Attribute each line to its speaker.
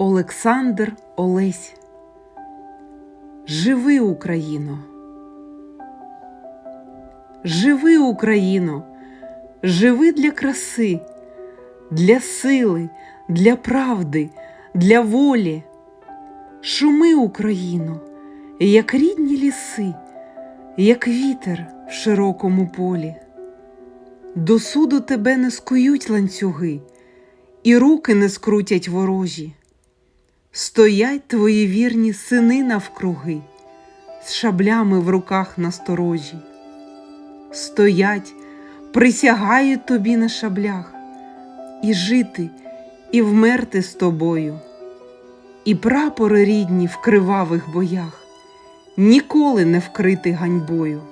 Speaker 1: Олександр Олесь. Живи, Україно. Живи, Україно, живи для краси, для сили, для правди, для волі. Шуми, Україно, як рідні ліси, як вітер в широкому полі. До суду тебе не скують ланцюги, і руки не скрутять ворожі. Стоять твої вірні сини навкруги, з шаблями в руках насторожі. Стоять, присягають тобі на шаблях, і жити, і вмерти з тобою, і прапори рідні в кривавих боях, ніколи не вкрити ганьбою.